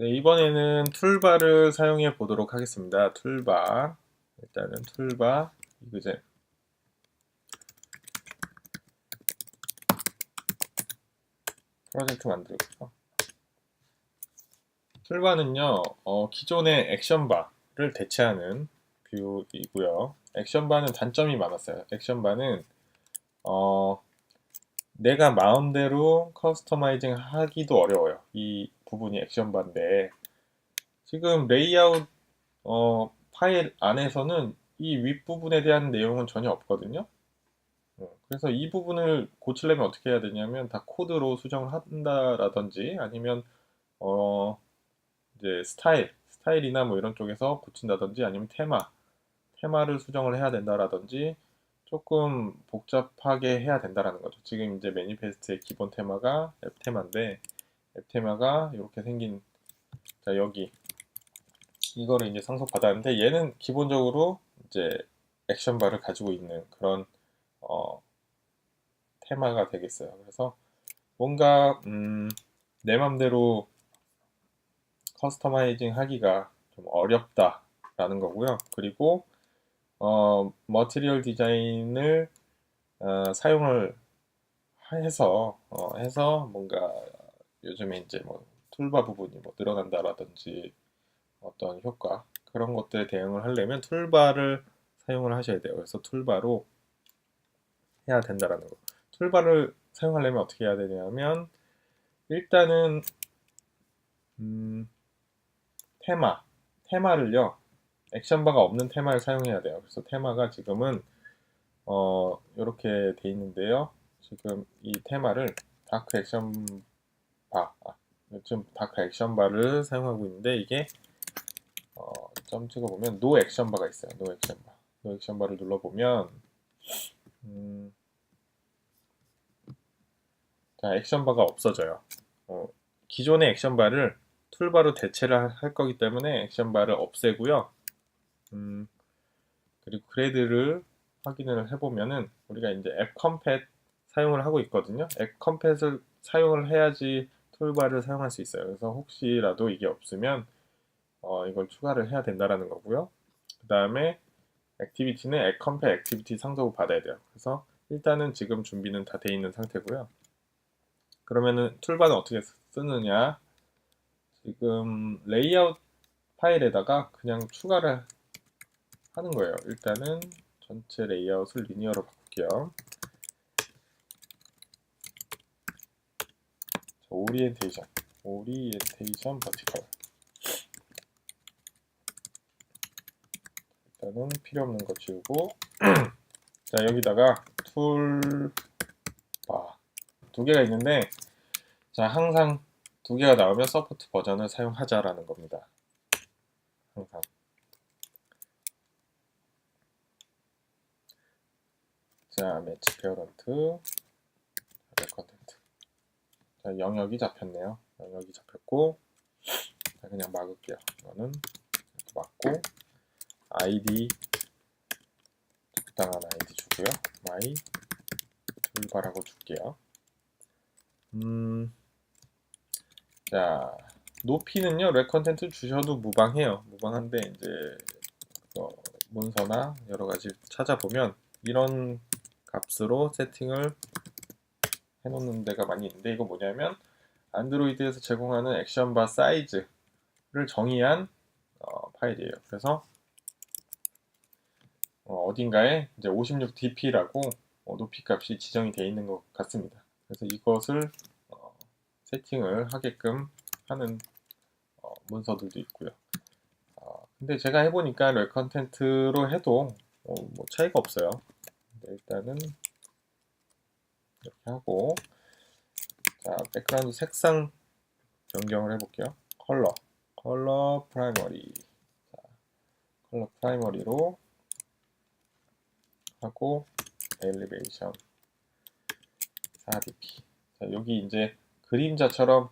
네, 이번에는 툴바를 사용해 보도록 하겠습니다. 툴바. 일단은 툴바, 이그제. 프로젝트 만들고요. 툴바는요, 어, 기존의 액션바를 대체하는 뷰이고요. 액션바는 단점이 많았어요. 액션바는 어, 내가 마음대로 커스터마이징 하기도 어려워요. 이 부분이 액션 바인데 지금 레이아웃 어, 파일 안에서는 이 윗부분에 대한 내용은 전혀 없거든요. 어, 그래서 이 부분을 고치려면 어떻게 해야 되냐면 다 코드로 수정을 한다라든지 아니면 어 이제 스타일 스타일이나 뭐 이런 쪽에서 고친다든지 아니면 테마 테마를 수정을 해야 된다라든지 조금 복잡하게 해야 된다라는 거죠. 지금 이제 매니페스트의 기본 테마가 앱 테마인데 앱 테마가 이렇게 생긴 자 여기 이거를 이제 상속 받았는데 얘는 기본적으로 이제 액션바를 가지고 있는 그런 어, 테마가 되겠어요. 그래서 뭔가 음, 내 맘대로 커스터마이징 하기가 좀 어렵다라는 거고요. 그리고 어, 머티리얼 디자인을 어, 사용을 해서 어, 해서 뭔가 요즘에 이제 뭐 툴바 부분이 뭐 늘어난다라든지 어떤 효과 그런 것들에 대응을 하려면 툴바를 사용을 하셔야 돼요. 그래서 툴바로 해야 된다라는 거. 툴바를 사용하려면 어떻게 해야 되냐면 일단은 음, 테마 테마를요 액션바가 없는 테마를 사용해야 돼요. 그래서 테마가 지금은 어, 이렇게 돼 있는데요. 지금 이 테마를 다크 액션 바 아, 지금 다크 액션 바를 사용하고 있는데 이게 어, 점 찍어 보면 노 액션 바가 있어요. 노 액션 바 노 액션 바를 눌러 보면 음, 자 액션 바가 없어져요. 어, 기존의 액션 바를 툴바로 대체를 할 거기 때문에 액션 바를 없애고요. 음, 그리고 그레이드를 확인을 해보면은 우리가 이제 앱 컴팻 사용을 하고 있거든요. 앱 컴팻을 사용을 해야지 툴바를 사용할 수 있어요. 그래서 혹시라도 이게 없으면 어, 이걸 추가를 해야 된다라는 거고요. 그 다음에 액티비티는 앱 컴팻 액티비티 상속을 받아야 돼요. 그래서 일단은 지금 준비는 다 돼 있는 상태고요. 그러면은 툴바는 어떻게 쓰느냐? 지금 레이아웃 파일에다가 그냥 추가를 하는 거예요. 일단은 전체 레이아웃을 리니어로 바꿀게요. 오리엔테이션, 오리엔테이션 버티컬. 일단은 필요 없는 거 지우고 자 여기다가 툴바 두 개가 있는데 자 항상 두 개가 나오면 서포트 버전을 사용하자라는 겁니다. 항상 자, 매치 페어런트. 자, 영역이 잡혔네요. 영역이 잡혔고, 자, 그냥 막을게요. 이거는 막고, 아이디, 적당한 아이디 주고요. 마이, 툴바라고 줄게요. 음, 자, 높이는요, 렉 컨텐트 주셔도 무방해요. 무방한데, 이제, 어, 문서나 여러 가지 찾아보면, 이런 값으로 세팅을 해놓는 데가 많이 있는데 이거 뭐냐면 안드로이드에서 제공하는 액션바 사이즈를 정의한 어, 파일이에요. 그래서 어, 딘가에 이제 56dp라고 어, 높이 값이 지정이 되어 있는 것 같습니다. 그래서 이것을 어, 세팅을 하게끔 하는 어, 문서들도 있고요. 어, 근데 제가 해보니까 랩 컨텐트로 해도 어, 뭐 차이가 없어요. 일단은 이렇게 하고 자 백그라운드 색상 변경을 해볼게요. 컬러 컬러 프라이머리. 자, 컬러 프라이머리로 하고 엘리베이션. 4dp 자, 여기 이제 그림자처럼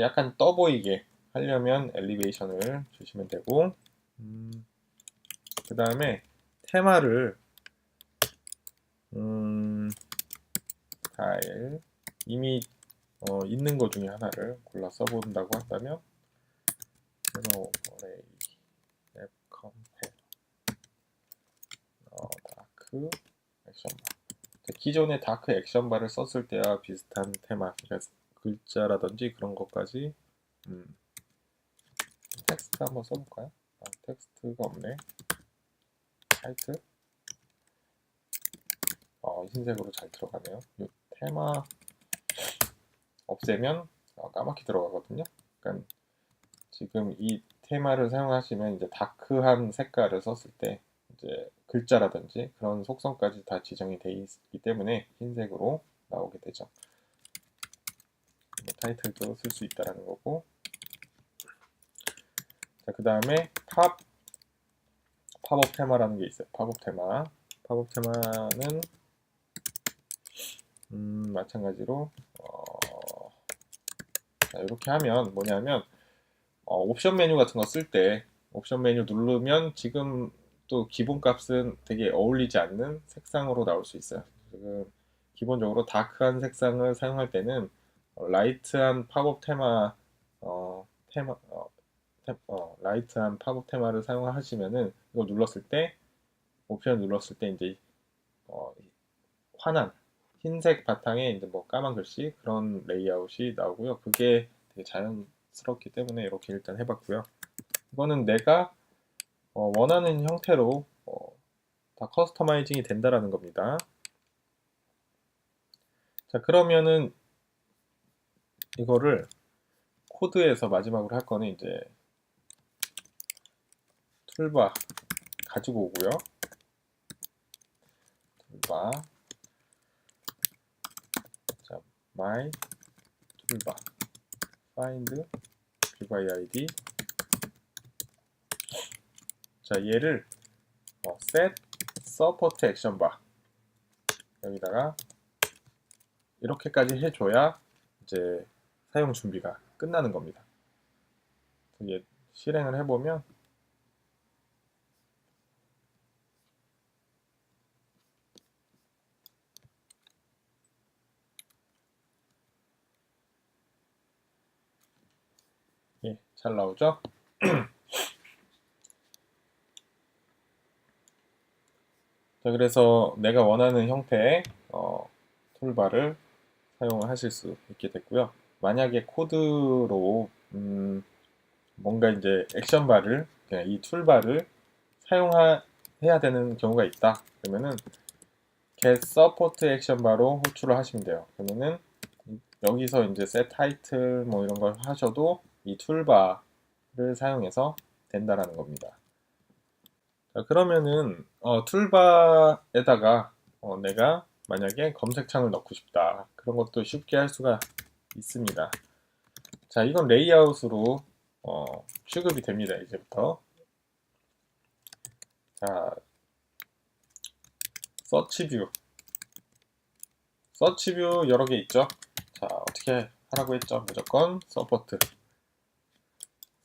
약간 떠 보이게 하려면 엘리베이션을 주시면 되고 음, 그 다음에 테마를 음, 파일 이미 어, 있는 것 중에 하나를 골라 써본다고 한다면 오버레이 앱 컴페어 어, 다크 액션바. 자, 기존의 다크 액션바를 썼을 때와 비슷한 테마 그러니까 글자라든지 그런 것까지 음, 텍스트 한번 써볼까요? 아, 텍스트가 없네. 타이틀? 어, 흰색으로 잘 들어가네요. 이 테마 없애면 어, 까맣게 들어가거든요 그러니까 지금 이 테마를 사용하시면 이제 다크한 색깔을 썼을 때 이제 글자라든지 그런 속성까지 다 지정이 되어 있기 때문에 흰색으로 나오게 되죠. 뭐 타이틀도 쓸 수 있다라는 거고. 자, 그 다음에 팝 팝업 테마라는 게 있어요. 팝업 테마. 팝업 테마는 음, 마찬가지로 어, 자, 이렇게 하면 뭐냐면 어, 옵션 메뉴 같은 거 쓸 때 옵션 메뉴 누르면 지금 또 기본 값은 되게 어울리지 않는 색상으로 나올 수 있어요. 지금 기본적으로 다크한 색상을 사용할 때는 어, 라이트한 팝업 테마 어, 테마 어, 테, 어, 라이트한 팝업 테마를 사용하시면은 이거 눌렀을 때 옵션 눌렀을 때 이제 어, 환한 흰색 바탕에 이제 뭐 까만 글씨 그런 레이아웃이 나오고요. 그게 되게 자연스럽기 때문에 이렇게 일단 해봤고요. 이거는 내가 어, 원하는 형태로 어, 다 커스터마이징이 된다라는 겁니다. 자 그러면은 이거를 코드에서 마지막으로 할 거는 이제 툴바 가지고 오고요. 툴바 자 my 툴바. find by id 자 얘를 어, set support action bar. 여기다가 이렇게까지 해줘야 이제 사용 준비가 끝나는 겁니다. 실행을 해보면 예, 잘 나오죠? 자, 그래서 내가 원하는 형태의 어, 툴바를 사용을 하실 수 있게 됐고요. 만약에 코드로 음, 뭔가 이제 액션바를 이 툴바를 사용해야 되는 경우가 있다. 그러면은 get support 액션바로 호출을 하시면 돼요. 그러면은 여기서 이제 set title 뭐 이런 걸 하셔도 이 툴바를 사용해서 된다라는 겁니다. 자, 그러면은 어, 툴바에다가 어, 내가 만약에 검색창을 넣고 싶다 그런 것도 쉽게 할 수가 있습니다. 자, 이건 레이아웃으로 어, 취급이 됩니다. 이제부터. 자, 서치 뷰. 서치 뷰 여러 개 있죠. 자, 어떻게 하라고 했죠? 무조건 서포트.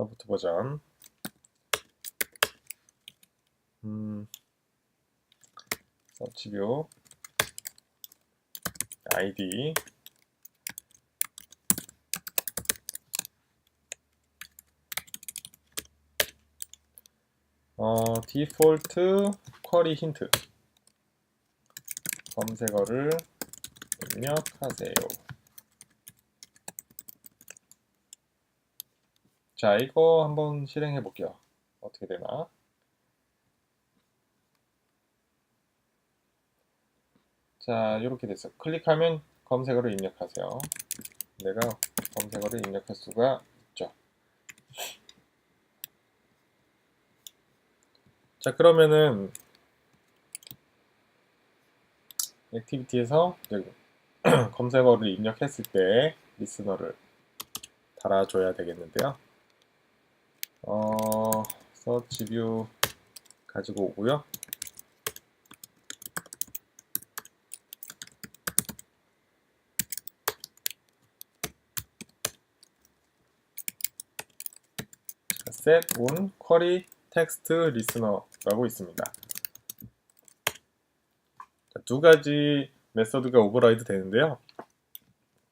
서포트 버전. 음, 서치 뷰. 아이디. 어, 디폴트 쿼리 힌트 검색어를 입력하세요. 자, 이거 한번 실행해 볼게요. 어떻게 되나? 자, 이렇게 됐어요. 클릭하면 검색어를 입력하세요. 내가 검색어를 입력할 수가 있죠. 자, 그러면은 액티비티에서 검색어를 입력했을 때 리스너를 달아줘야 되겠는데요. 어, 서치 뷰 가지고 오고요. set on query text listener라고 있습니다. 자, 두 가지 메서드가 오버라이드 되는데요.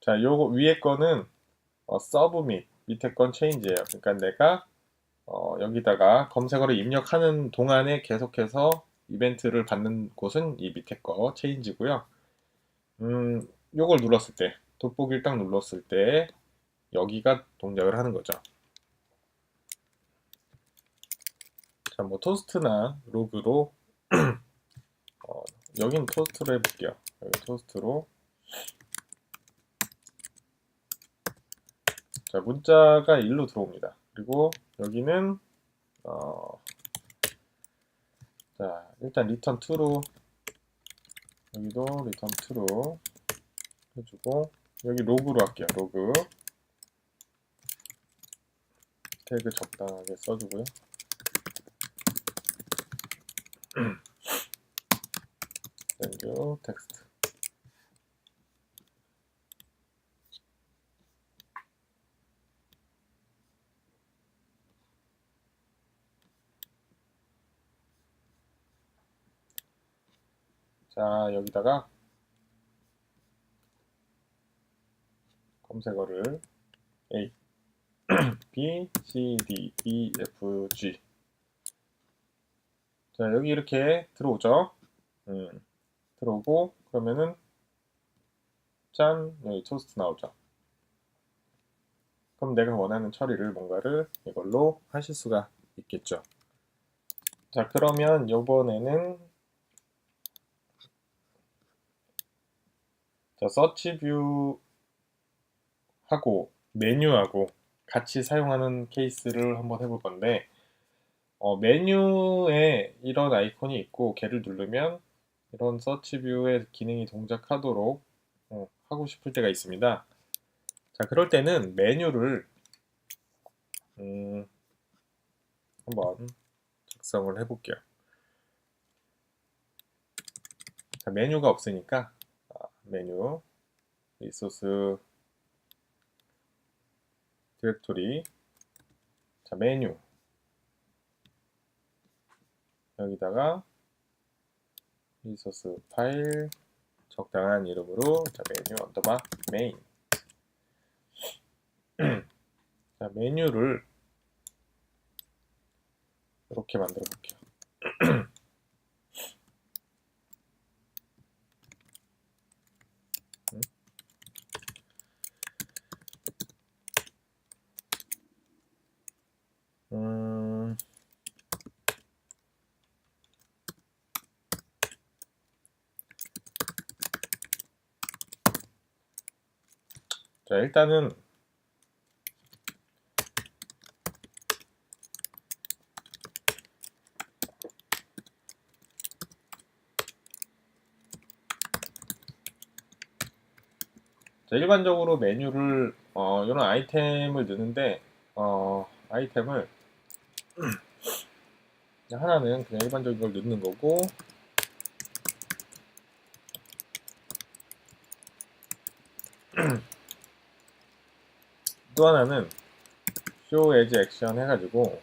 자, 요거 위에 거는 어, 서브 및 밑에 건 체인지예요. 그러니까 내가 어, 여기다가 검색어를 입력하는 동안에 계속해서 이벤트를 받는 곳은 이 밑에 거 체인지고요. 음, 요걸 눌렀을 때, 돋보기를 딱 눌렀을 때 여기가 동작을 하는 거죠. 자, 뭐 토스트나 로그로 어, 여긴 토스트로 해볼게요. 여기 토스트로 자 문자가 1로 들어옵니다. 그리고 여기는 어, 자 일단 리턴 2로 여기도 리턴 2로 해주고 여기 로그로 할게요. 로그 태그 적당하게 써주고요. 땡큐 텍스트 자 여기다가 검색어를 A B C D E F G 자 여기 이렇게 들어오죠 음, 들어오고 그러면은 짠 여기 토스트 나오죠. 그럼 내가 원하는 처리를 뭔가를 이걸로 하실 수가 있겠죠. 자 그러면 이번에는 자 서치 뷰 하고 메뉴하고 같이 사용하는 케이스를 한번 해볼 건데 어, 메뉴에 이런 아이콘이 있고 걔를 누르면 이런 서치 뷰의 기능이 동작하도록 어, 하고 싶을 때가 있습니다. 자, 그럴 때는 메뉴를 음, 한번 작성을 해볼게요. 자, 메뉴가 없으니까 아, 메뉴 리소스 디렉토리 자 메뉴. 여기다가 리소스 파일 적당한 이름으로 자 메뉴 언더바 메인 자 메뉴를 이렇게 만들어 볼게요 음, 자, 일단은 자, 일반적으로 메뉴를 어, 이런 아이템을 넣는데 어, 아이템을 하나는 그냥 일반적인 걸 넣는 거고 또 하나는 show as action 해가지고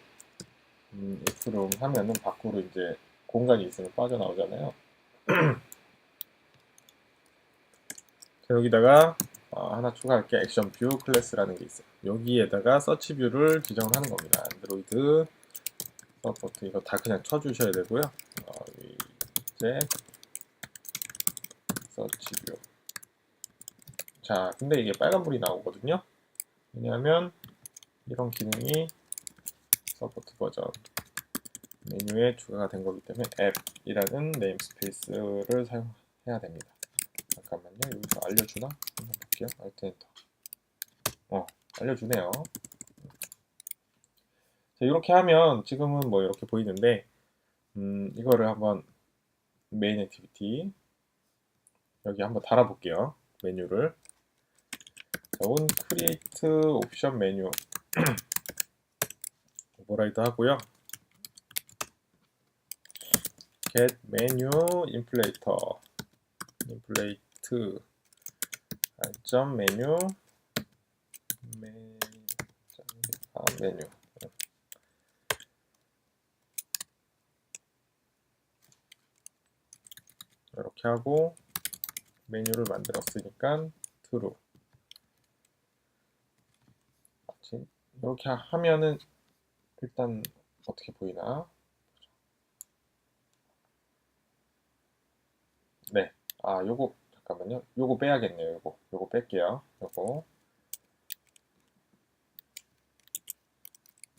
음, if로 하면은 밖으로 이제 공간이 있으면 빠져나오잖아요. 자, 여기다가 어, 하나 추가할게 액션 뷰 클래스라는 게 있어요. 여기에다가 서치 뷰를 지정을 하는 겁니다. 안드로이드 서포트 이거 다 그냥 쳐주셔야 되고요. 어, 이제 서치 뷰. 자, 근데 이게 빨간불이 나오거든요. 왜냐하면 이런 기능이 서포트 버전 메뉴에 추가가 된 거기 때문에 앱이라는 네임스페이스를 사용해야 됩니다. 잠깐만요. 여기서 알려주나? 한번 볼게요. 알트 엔터. 어, 알려주네요. 자, 이렇게 하면 지금은 뭐 이렇게 보이는데 음, 이거를 한번 메인 액티비티 여기 한번 달아볼게요. 메뉴를 자, 온 크리에이트 옵션 메뉴 오버라이드 하고요. get 메뉴 인플레이터 인플레이트 점 메뉴. 메, 아, 메뉴. 이렇게 하고 메뉴를 만들었으니까 true 이렇게 하면은 일단 어떻게 보이나? 네. 아, 요거 잠깐만요. 요거 빼야겠네요. 요거. 요거 뺄게요. 요거.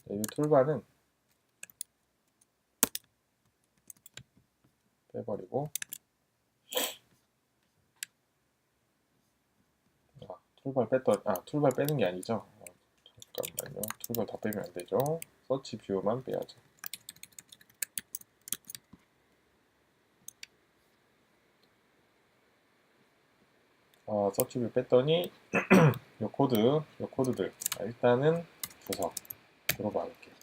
네, 이 툴바는 빼버리고 아, 툴바 뺐더 아, 툴바 빼는 게 아니죠. 툴바 다 빼면 안 되죠. 서치 뷰만 빼야죠. 어, 서치 뷰 뺐더니 요 코드, 요 코드들 아, 일단은 주석 들어봐 볼게요.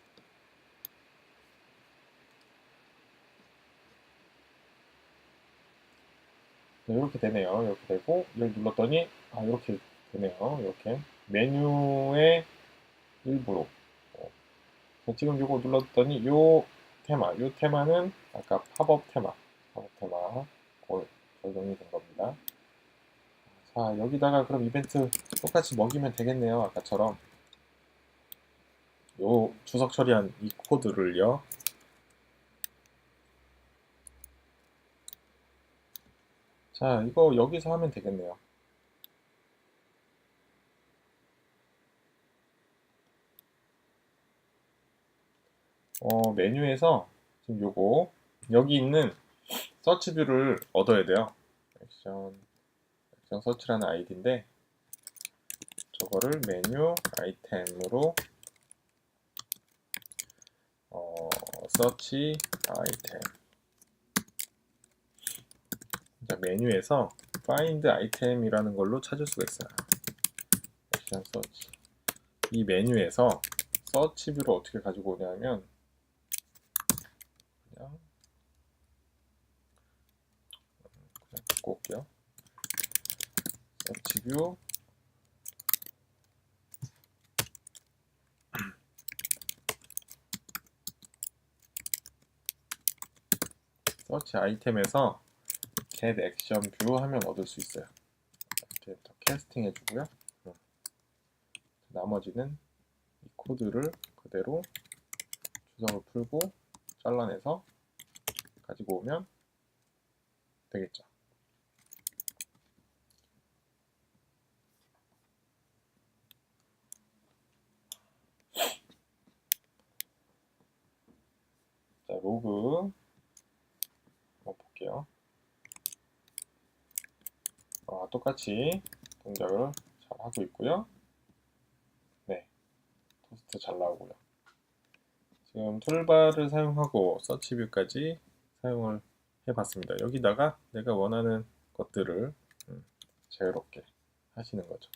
네, 이렇게 되네요. 이렇게 되고 여기 눌렀더니 아 이렇게 되네요. 이렇게 메뉴의 일부로 어, 지금 이거 눌렀더니 요 테마, 요 테마는 아까 팝업 테마, 팝업 테마 거- 적용이 된 겁니다. 자 여기다가 그럼 이벤트 똑같이 먹이면 되겠네요. 아까처럼 요 주석 처리한 이 코드를요. 자, 이거 여기서 하면 되겠네요. 어, 메뉴에서 지금 요거 여기 있는 서치 뷰를 얻어야 돼요. 액션 액션 서치라는 아이디인데 저거를 메뉴 아이템으로 어, 서치 아이템 자, 메뉴에서 find item이라는 걸로 찾을 수가 있어요. 액션 서치. 이 메뉴에서 서치 뷰를 어떻게 가지고 오냐면 그냥 그냥 갖고 올게요. 서치 뷰 서치 아이템에서 get 액션 뷰 하면 얻을 수 있어요. 더 캐스팅 해주고요. 음. 나머지는 이 코드를 그대로 주석을 풀고 잘라내서 가지고 오면 되겠죠. 자, 로그 한번 볼게요. 어, 똑같이 동작을 잘 하고 있고요. 네, 토스트 잘 나오고요. 지금 툴바를 사용하고 서치뷰까지 사용을 해봤습니다. 여기다가 내가 원하는 것들을 음, 자유롭게 하시는 거죠.